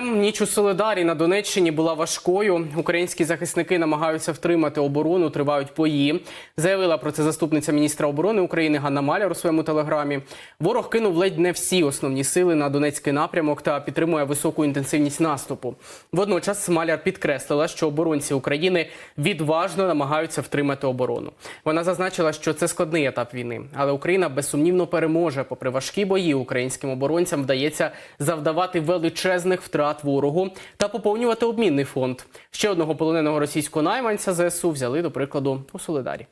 Ніч у Солидарі на Донеччині була важкою. Українські захисники намагаються втримати оборону, тривають бої. Заявила про це заступниця міністра оборони України Ганна Маляр у своєму телеграмі. Ворог кинув ледь не всі основні сили на Донецький напрямок та підтримує високу інтенсивність наступу. Водночас Маляр підкреслила, що оборонці України відважно намагаються втримати оборону. Вона зазначила, що це складний етап війни, але Україна безсумнівно переможе. Попри важкі бої, українським оборонцям вдається завдавати величезних втрат ворогу та поповнювати обмінний фонд. Ще одного полоненого російського найманця ЗСУ взяли до прикладу у Солидарі.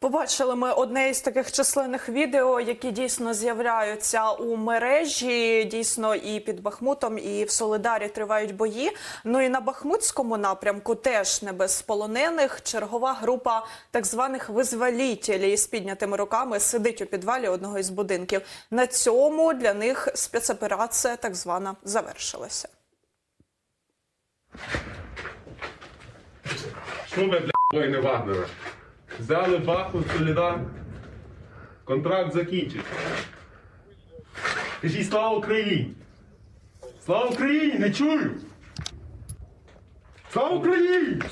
Побачили ми одне із таких численних відео, які дійсно з'являються у мережі. Дійсно, і під Бахмутом, і в Солидарі тривають бої. Ну і на Бахмутському напрямку теж не без полонених. Чергова група так званих визволітелів з піднятими руками сидить у підвалі одного із будинків. На цьому для них спецоперація так звана завершилася. Що ви, бля, воїни Вагнера? Взяли баху Солідар. Контракт закінчився. Кажіть слава Україні! Слава Україні! Не чую! Слава Україні!